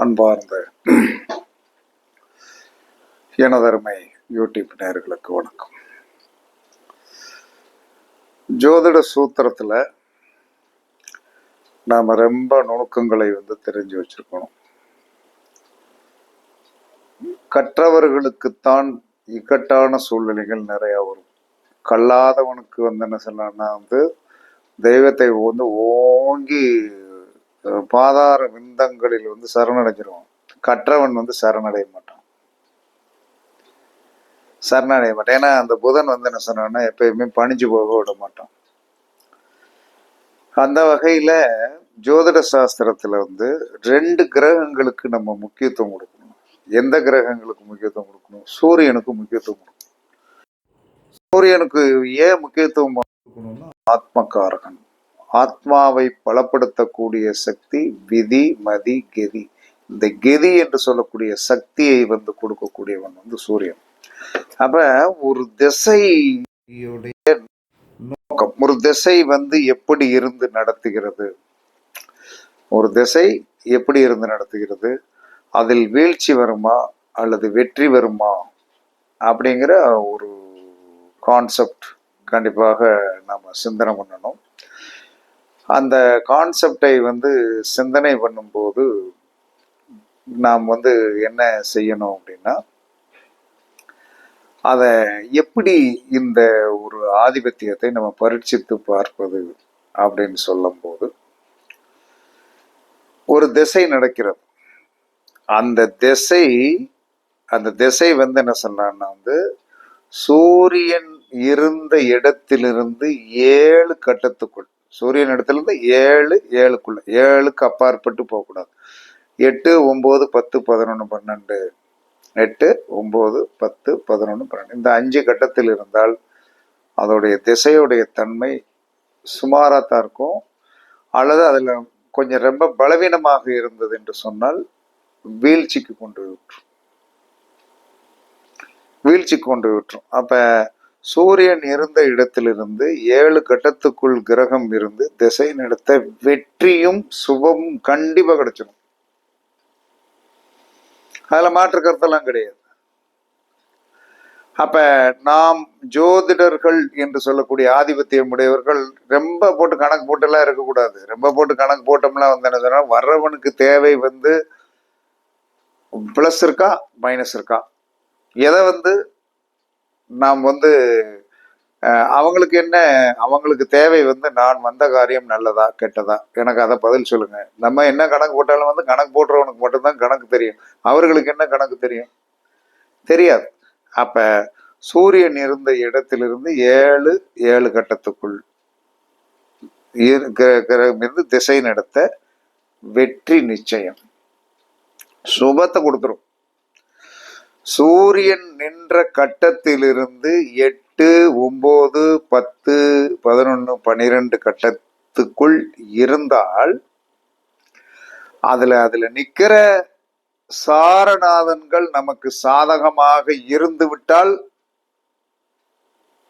அன்பார்ந்த எனதருமை யூடியூப் நேர்களுக்கு வணக்கம். ஜோதிட சூத்திரத்துல நாம ரொம்ப நுணுக்கங்களை வந்து தெரிஞ்சு வச்சிருக்கணும். கற்றவர்களுக்குத்தான் இக்கட்டான சூழ்நிலைகள் நிறைய வரும். கல்லாதவனுக்கு வந்து என்ன சொல்லலாம்னா வந்து தெய்வத்தை வந்து ஓங்கி பாதார விந்தங்களில் வந்து சரணடைஞ்சிருவான் கற்றவன் வந்து சரணடைய மாட்டான். சரணடைய மாட்டான். ஏன்னா அந்த புதன் வந்து என்ன சொன்னா எப்பயுமே பணிஞ்சு போக விட மாட்டான். அந்த வகையில ஜோதிட சாஸ்திரத்துல வந்து ரெண்டு கிரகங்களுக்கு நம்ம முக்கியத்துவம் கொடுக்கணும். எந்த கிரகங்களுக்கு முக்கியத்துவம் கொடுக்கணும்? சூரியனுக்கு முக்கியத்துவம் கொடுக்கணும். சூரியனுக்கு ஏன் முக்கியத்துவம் கொடுக்கணும்னா ஆத்மகாரகன் ஆத்மாவை பலப்படுத்தக்கூடிய சக்தி விதி மதி கெதி. இந்த கெதி என்று சொல்லக்கூடிய சக்தியை வந்து கொடுக்கக்கூடியவன் வந்து சூரியன். அப்ப ஒரு திசையுடைய நோக்கம் ஒரு திசை வந்து எப்படி இருந்து நடத்துகிறது? ஒரு திசை எப்படி இருந்து நடத்துகிறது? அதில் வீழ்ச்சி வருமா? அல்லது வெற்றி வருமா? அப்படிங்கிற ஒரு கான்செப்ட் கண்டிப்பாக நாம் சிந்தனை பண்ணணும். அந்த கான்செப்டை வந்து சிந்தனை பண்ணும்போது நாம் வந்து என்ன செய்யணும் அப்படின்னா அதை எப்படி இந்த ஒரு ஆதிபத்தியத்தை நம்ம பரீட்சித்து பார்ப்பது அப்படின்னு சொல்லும்போது ஒரு திசை நடக்கிறது. அந்த திசை அந்த திசை வந்து என்ன சொன்னான்னா வந்து சூரியன் இருந்த இடத்திலிருந்து ஏழு கட்டத்துக்குள் சூரியன் இடத்துலேருந்து ஏழு ஏழுக்குள்ள ஏழுக்கு அப்பாற்பட்டு போகக்கூடாது. எட்டு ஒம்பது பத்து பதினொன்று பன்னெண்டு. எட்டு ஒம்பது பத்து பதினொன்று பன்னெண்டு. இந்த அஞ்சு கட்டத்தில் இருந்தால் அதோடைய திசையுடைய தன்மை சுமாராக தான் இருக்கும். அல்லது அதில் கொஞ்சம் ரொம்ப பலவீனமாக இருந்தது என்று சொன்னால் வீழ்ச்சிக்கு கொண்டு விட்டுரும். வீழ்ச்சிக்கு கொண்டு விட்டுரும். அப்போ சூரியன் இருந்த இடத்திலிருந்து ஏழு கட்டத்துக்குள் கிரகம் இருந்து திசை நடத்த வெற்றியும் சுபமும் கண்டிப்பா கிடைச்சிடும் அதில் மாற்று கருத்தெல்லாம் கிடையாது. அப்ப நாம் ஜோதிடர்கள் என்று சொல்லக்கூடிய ஆதிபத்தியம் உடையவர்கள் ரொம்ப போட்டு கணக்கு போட்டுலாம் இருக்கக்கூடாது. ரொம்ப போட்டு கணக்கு போட்டோம்லாம் வந்து என்ன சொன்னால் வர்றவனுக்கு தேவை வந்து ப்ளஸ் இருக்கா மைனஸ் இருக்கா? எதை வந்து நாம் வந்து அவங்களுக்கு என்ன அவங்களுக்கு தேவை வந்து நான் வந்த காரியம் நல்லதா கெட்டதா? எனக்கு அதை பதில் சொல்லுங்க. நம்ம என்ன கணக்கு போட்டாலும் வந்து கணக்கு போடுறவனுக்கு மட்டும்தான் கணக்கு தெரியும். அவர்களுக்கு என்ன கணக்கு தெரியும்? தெரியாது. அப்ப சூரியன் இருந்த இடத்திலிருந்து ஏழு ஏழு கட்டத்துக்குள் கிர- கிரகம் இருந்து திசை நடத்த வெற்றி நிச்சயம். சுபத்தை கொடுத்துரும். சூரியன் நின்ற கட்டத்திலிருந்து எட்டு ஒம்பது பத்து பதினொன்று பன்னிரெண்டு கட்டத்துக்குள் இருந்தால் அதில் அதில் நிற்கிற சாரநாதன்கள் நமக்கு சாதகமாக இருந்து விட்டால்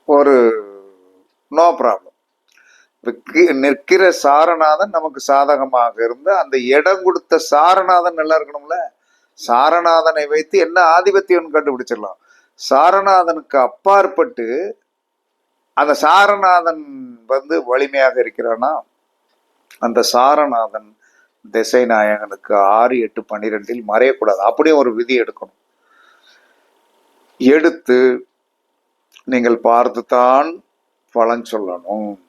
ஒரு நோ ப்ராப்ளம். நிற்கிற சாரநாதன் நமக்கு சாதகமாக இருந்து அந்த இடம் கொடுத்த சாரநாதன் நல்லா இருக்கணும்ல? சாரநாதனை வைத்து என்ன ஆதிபத்தியம்னு கண்டுபிடிச்சிடலாம். சாரநாதனுக்கு அப்பாற்பட்டு அந்த சாரநாதன் வந்து வலிமையாக இருக்கிறானா? அந்த சாரநாதன் திசை நாயகனுக்கு ஆறு எட்டு பன்னிரெண்டில் மறையக்கூடாது. அப்படியே ஒரு விதி எடுக்கணும். எடுத்து நீங்கள் பார்த்துத்தான் பலன் சொல்லணும்.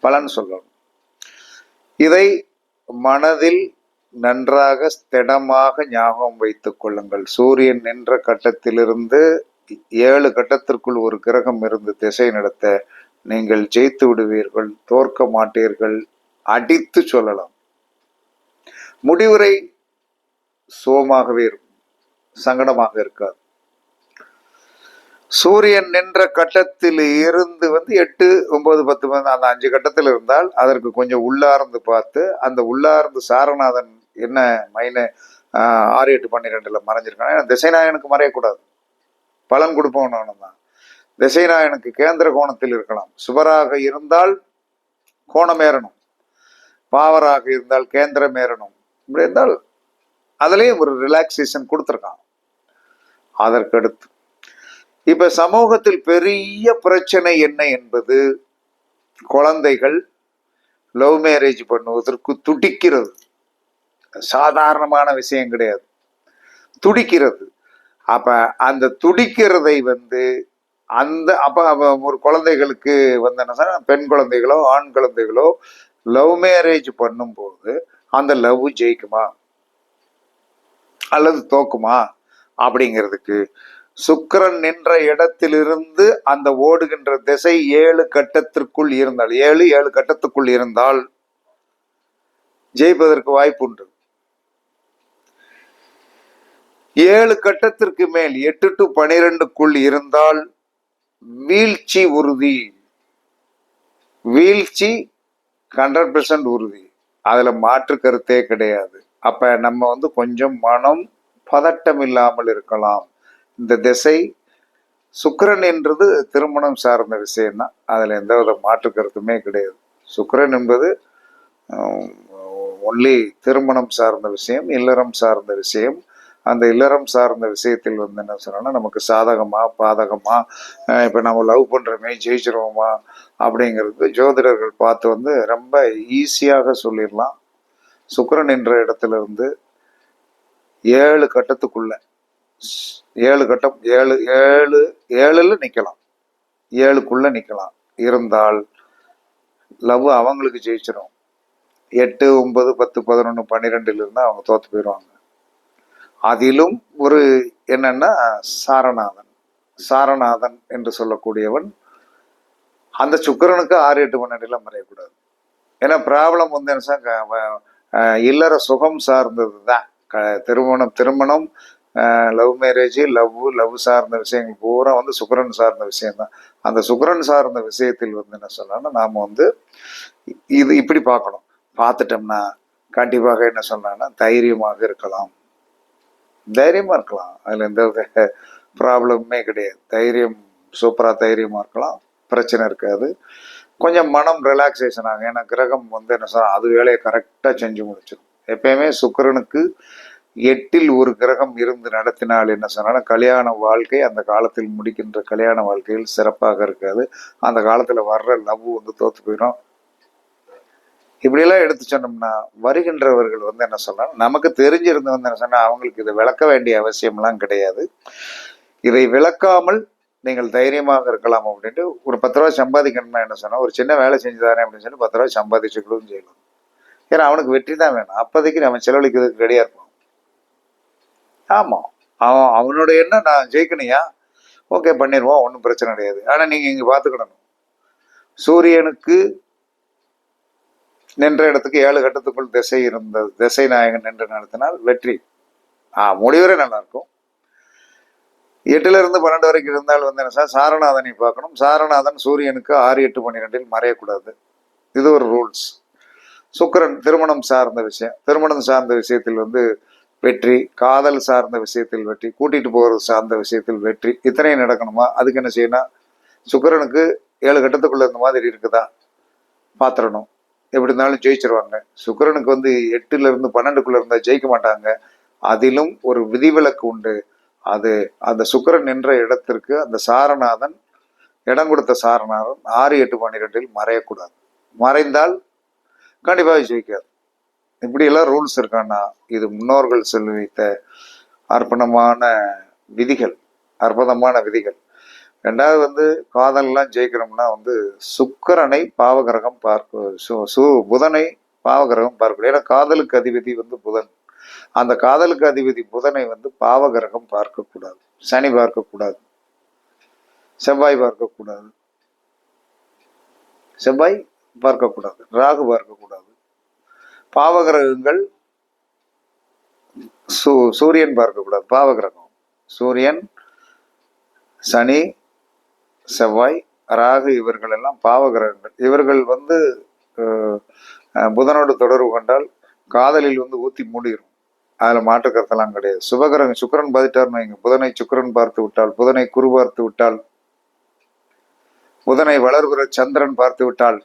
பலன் சொல்லணும். இதை மனதில் நன்றாக திடமாக ஞாபகம் வைத்துக் கொள்ளுங்கள். சூரியன் நின்ற கட்டத்திலிருந்து ஏழு கட்டத்திற்குள் ஒரு கிரகம் இருந்து திசை நடத்த நீங்கள் ஜெயித்து விடுவீர்கள் தோற்க மாட்டீர்கள் அடித்து சொல்லலாம். முடிவுரை சோமாகவே இருக்கும் சங்கடமாக இருக்காது. சூரியன் நின்ற கட்டத்தில் இருந்து வந்து எட்டு ஒன்பது பத்து அந்த அஞ்சு கட்டத்தில் இருந்தால் அதற்கு கொஞ்சம் உள்ளார்ந்து பார்த்து அந்த உள்ளார்ந்து சாரநாதன் என்ன மைனு ஆறு எட்டு பன்னிரெண்டில் மறைஞ்சிருக்காங்க ஏன்னா திசைநாயனுக்கு மறையக்கூடாது. பலன் கொடுப்பவன் தான் திசைநாயனுக்கு கேந்திர கோணத்தில் இருக்கலாம். சுபராக இருந்தால் கோணம் ஏறணும். பாவராக இருந்தால் கேந்திரம் ஏறணும். இப்படி இருந்தால் அதுலேயும் ஒரு ரிலாக்ஸேஷன் கொடுத்துருக்கான். அதற்கடுத்து இப்ப சமூகத்தில் பெரிய பிரச்சனை என்ன என்பது குழந்தைகள் லவ் மேரேஜ் பண்ணுவதற்கு துடிக்கிறது. சாதாரணமான விஷயம் கிடையாது. துடிக்கிறது. அப்ப அந்த துடிக்கிறதை வந்து அந்த அப்ப ஒரு குழந்தைகளுக்கு வந்து என்ன சார் பெண் குழந்தைகளோ ஆண் குழந்தைகளோ லவ் மேரேஜ் பண்ணும்போது அந்த லவ் ஜெயிக்குமா? அல்லது தோக்குமா? அப்படிங்கிறதுக்கு சுக்கரன் நின்ற இடத்திலிருந்து அந்த ஓடுகின்ற திசை ஏழு கட்டத்திற்குள் இருந்தால் ஏழு ஏழு கட்டத்துக்குள் இருந்தால் ஜெயிப்பதற்கு வாய்ப்பு உண்டு. ஏழு கட்டத்திற்கு மேல் எட்டு டு பனிரெண்டுக்குள் இருந்தால் வீழ்ச்சி உறுதி. வீழ்ச்சி ஹண்ட்ரட் பெர்சன்ட் உறுதி. அதில் மாற்று கருத்தே கிடையாது. அப்போ நம்ம வந்து கொஞ்சம் மனம் பதட்டம் இல்லாமல் இருக்கலாம். இந்த திசை சுக்கரன் என்றது திருமணம் சார்ந்த விஷயம்தான் எந்த வித மாற்று கருத்துமே கிடையாது. சுக்கரன் என்பது ஒன்லி திருமணம் சார்ந்த விஷயம் இல்லறம் சார்ந்த விஷயம். அந்த இல்லறம் சார்ந்த விஷயத்தில் வந்து என்ன சொன்னோம்னா நமக்கு சாதகமா பாதகமா இப்போ நம்ம லவ் பண்ணுறோமே ஜெயிச்சிருவோமா அப்படிங்கிறது ஜோதிடர்கள் பார்த்து வந்து ரொம்ப ஈஸியாக சொல்லிடலாம். சுக்கரன் என்ற இடத்துல இருந்து ஏழு கட்டத்துக்குள்ள ஏழு கட்டம் ஏழு ஏழு ஏழில் நிற்கலாம் ஏழுக்குள்ளே நிற்கலாம் இருந்தால் லவ் அவங்களுக்கு ஜெயிச்சிடும் எட்டு ஒன்பது பத்து பதினொன்று பன்னிரெண்டுல இருந்தால் அவங்க தோற்று போயிடுவாங்க. அதிலும் ஒரு என்னன்னா சாரநாதன். சாரநாதன் என்று சொல்லக்கூடியவன் அந்த சுக்கிரனுக்கு ஆறு எட்டு பன்னெண்டுலாம் மறையக்கூடாது ஏன்னா ப்ராப்ளம் வந்து என்ன சார் வ- இல்லற சுகம் சார்ந்தது தான். திருமணம் திருமணம் லவ் மேரேஜ் லவ் லவ் சார்ந்த விஷயங்கள் பூரா வந்து சுக்கரன் சார்ந்த விஷயம்தான் அந்த சுக்கரன் சார்ந்த விஷயத்தில் வந்து என்ன சொன்னா நாம் வந்து இது இப்படி பார்க்கணும். பார்த்துட்டோம்னா கண்டிப்பாக என்ன சொல்லலாம்னா தைரியமாக இருக்கலாம். தைரியமாக இருக்கலாம். அதில் எந்த வித ப்ராப்ளமுமே கிடையாது. தைரியம் சூப்பராக தைரியமாக இருக்கலாம். பிரச்சனை இருக்காது. கொஞ்சம் மனம் ரிலாக்ஸேஷன் ஆகும். ஏன்னா கிரகம் வந்து என்ன சொன்னால் அது வேலையை கரெக்டாக செஞ்சு முடிச்சிடும். எப்பயுமே சுக்கரனுக்கு எட்டில் ஒரு கிரகம் இருந்து நடத்தினால் என்ன சொன்னாலும் கல்யாண வாழ்க்கை அந்த காலத்தில் முடிக்கின்ற கல்யாண வாழ்க்கையில் சிறப்பாக இருக்காது. அந்த காலத்தில் வர்ற லவ் வந்து தோற்று போயிடும். இப்படியெல்லாம் எடுத்து சொன்னோம்னா வருகின்றவர்கள் வந்து என்ன சொல்லலாம் நமக்கு தெரிஞ்சிருந்து வந்து என்ன சொன்னால் அவங்களுக்கு இதை விளக்க வேண்டிய அவசியம்லாம் கிடையாது. இதை விளக்காமல் நீங்கள் தைரியமாக இருக்கலாம் அப்படின்ட்டு ஒரு பத்து ரூபா சம்பாதிக்கணும்னா என்ன சொன்னால் ஒரு சின்ன வேலை செஞ்சு தரேன் அப்படின்னு சொல்லி பத்து ரூபா சம்பாதிச்சுக்கணும் செய்யலாம். ஏன்னா அவனுக்கு வெற்றி தான் வேணும். அப்போதைக்கு நம்ம செலவழிக்கிறதுக்கு ரெடியாக இருப்போம். ஆமாம் அவன் அவனோட எண்ணம் நான் ஜெயிக்கணையா ஓகே பண்ணிடுவோம் ஒன்றும் பிரச்சனை கிடையாது. ஆனால் நீங்கள் இங்கே பார்த்துக்கிடணும். சூரியனுக்கு நின்ற இடத்துக்கு ஏழு கட்டத்துக்குள் திசை இருந்த திசை நாயகன் நின்று நடத்தினால் வெற்றி. ஆ முடிவரை நல்லா இருக்கும் எட்டுல இருந்து பன்னெண்டு வரைக்கும் இருந்தால் வந்து என்ன சார்? சாரநாதனை பார்க்கணும். சாரநாதன் சூரியனுக்கு ஆறு எட்டு பன்னிரெண்டில் மறையக்கூடாது. இது ஒரு ரூல்ஸ். சுக்கிரன் திருமணம் சார்ந்த விஷயம். திருமணம் சார்ந்த விஷயத்தில் வந்து வெற்றி. காதல் சார்ந்த விஷயத்தில் வெற்றி. கூட்டிட்டு போகிறது சார்ந்த விஷயத்தில் வெற்றி. இத்தனையும் நடக்கணுமா? அதுக்கு என்ன செய்யணும்? சுக்கிரனுக்கு ஏழு கட்டத்துக்குள்ள இந்த மாதிரி இருக்குதா? பாத்திரணும். எப்படி இருந்தாலும் ஜெயிச்சிருவாங்க. சுக்கிரனுக்கு வந்து எட்டுல இருந்து பன்னெண்டுக்குள்ள இருந்தா ஜெயிக்க மாட்டாங்க. அதிலும் ஒரு விதிவிலக்கு உண்டு. அது அந்த சுக்கிரன் நின்ற இடத்திற்கு அந்த சாரநாதன் இடம் கொடுத்த சாரநாதன் ஆறு எட்டு பன்னிரெண்டில் மறையக்கூடாது. மறைந்தால் கண்டிப்பாக ஜெயிக்காது. இப்படியெல்லாம் ரூல்ஸ் இருக்கான்னா இது முன்னோர்கள் சொல்லி வைத்த அர்ப்பணமான விதிகள். அற்புதமான விதிகள். ரெண்டாவது வந்து காதல்லாம் ஜெயிக்கணும்னா வந்து சுக்கரனை பாவகிரகம் பார்க்க சு- சு புதனை பாவகிரகம் பார்க்கணும். ஏன்னா காதலுக்கு அதிபதி வந்து புதன். அந்த காதலுக்கு அதிபதி புதனை வந்து பாவகிரகம் பார்க்கக்கூடாது. சனி பார்க்கக்கூடாது. செவ்வாய் பார்க்கக்கூடாது. செவ்வாய் பார்க்கக்கூடாது. ராகு பார்க்கக்கூடாது. பாவகிரகங்கள் சூ சூரியன் பார்க்கக்கூடாது. பாவகிரகம். சூரியன் சனி செவ்வாய் ராகு இவர்கள் எல்லாம் பாவகிரகங்கள். இவர்கள் வந்து புதனோடு தொடர்பு கொண்டால் காதலில் வந்து ஊத்தி மூடிடும் அதுல மாற்று கருத்தெல்லாம் கிடையாது. சுபகிரகம் சுக்கிரன் பாதிட்டார்னு வைங்க. புதனை சுக்கிரன் பார்த்து விட்டால் புதனை குரு பார்த்து விட்டால் புதனை வளர்கிற சந்திரன் பார்த்து விட்டால்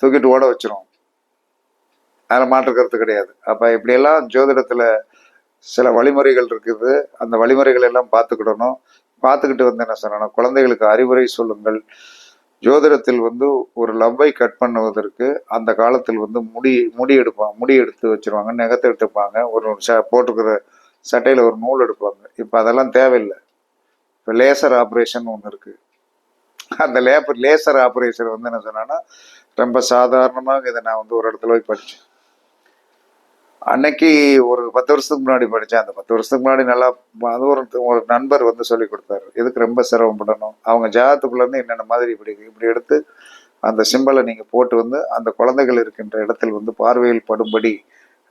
தூக்கிட்டு ஓட வச்சிரும். அதில் மாற்று கருத்து கிடையாது. அப்போ இப்படியெல்லாம் ஜோதிடத்தில் சில வழிமுறைகள் இருக்குது. அந்த வழிமுறைகள் எல்லாம் பார்த்துக்கிடணும். பார்த்துக்கிட்டு வந்து என்ன சொல்லணும் குழந்தைகளுக்கு அறிவுரை சொல்லுங்கள். ஜோதிடத்தில் வந்து ஒரு லவ்வை கட் பண்ணுவதற்கு அந்த காலத்தில் வந்து முடி முடி எடுப்பாங்க முடி எடுத்து வச்சிருவாங்க நெகத்தை எடுத்துப்பாங்க. ஒரு ச போட்டுக்கிற சட்டையில் ஒரு நூல் எடுப்பாங்க. இப்போ அதெல்லாம் தேவையில்லை. இப்போ லேசர் ஆப்ரேஷன் ஒன்று இருக்குது அந்த லேபர் லேசர் ஆப்ரேஷன் வந்து என்ன சொன்னேன்னா ரொம்ப சாதாரணமாக இதை நான் வந்து ஒரு இடத்துல போய் படித்தேன் அன்னைக்கு ஒரு பத்து வருஷத்துக்கு முன்னாடி படித்தேன் அந்த பத்து வருஷத்துக்கு முன்னாடி நல்லா அது ஒரு ஒரு நண்பர் வந்து சொல்லி கொடுத்தாரு. எதுக்கு ரொம்ப சிரமப்படணும் அவங்க ஜாதத்துக்குள்ளேருந்து என்னென்ன மாதிரி இப்படி இப்படி எடுத்து அந்த சிம்பலை நீங்கள் போட்டு வந்து அந்த குழந்தைகள் இருக்கின்ற இடத்தில் வந்து பார்வையில் படும்படி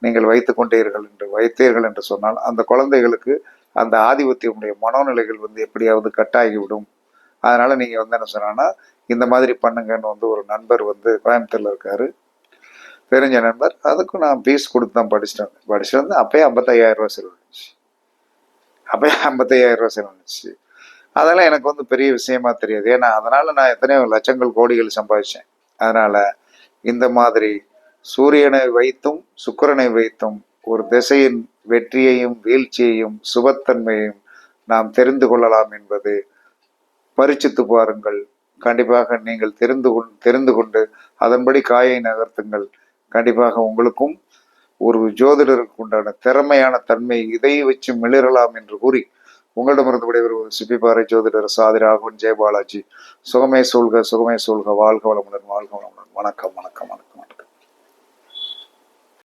நீங்கள் வைத்து கொண்டீர்கள் என்று வைத்தீர்கள் என்று சொன்னால் அந்த குழந்தைகளுக்கு அந்த ஆதிபத்தியமுடைய மனோநிலைகள் வந்து எப்படியாவது கட்டாகிவிடும். அதனால் நீங்கள் வந்து என்ன சொன்னா இந்த மாதிரி பண்ணுங்கன்னு வந்து ஒரு நண்பர் வந்து கோயம்புத்தூரில் இருக்காரு. தெரிஞ்ச நண்பர் அதுக்கும் நான் ஃபீஸ் கொடுத்து தான் படிச்சுட்டு வந்தேன். படிச்சுட்டு வந்து அப்பயே ஐம்பத்தையாயிரம் ரூபா செலவழிச்சு. அப்பயே ஐம்பத்தையாயிரம் ரூபா செலவழிச்சு. அதெல்லாம் எனக்கு வந்து பெரிய விஷயமா தெரியாது. ஏன்னா அதனால் நான் எத்தனையோ லட்சங்கள் கோடிகள் சம்பாதிச்சேன். அதனால் இந்த மாதிரி சூரியனை வைத்தும் சுக்கிரனை வைத்தும் ஒரு திசையின் வெற்றியையும் வீழ்ச்சியையும் சுபத்தன்மையும் நாம் தெரிந்து கொள்ளலாம் என்பது பரிச்சித்து பாருங்கள். கண்டிப்பாக நீங்கள் தெரிந்து கொண்டு தெரிந்து கொண்டு அதன்படி காயை நகர்த்துங்கள். கண்டிப்பாக உங்களுக்கும் ஒரு ஜோதிடருக்கு உண்டான திறமையான தன்மை இதை வச்சு மிளிரலாம் என்று கூறி உங்களிடமிருந்து விடைபெறுவது சிப்பிப்பாறை ஜோதிடர் சாதி ராகவன் ஜெயபாலாஜி. சுகமே சூழ்க சுகமே சூழ்க. வாழ்க வளமுடன் வாழ்க வளமுடன். வணக்கம் வணக்கம் வணக்கம்.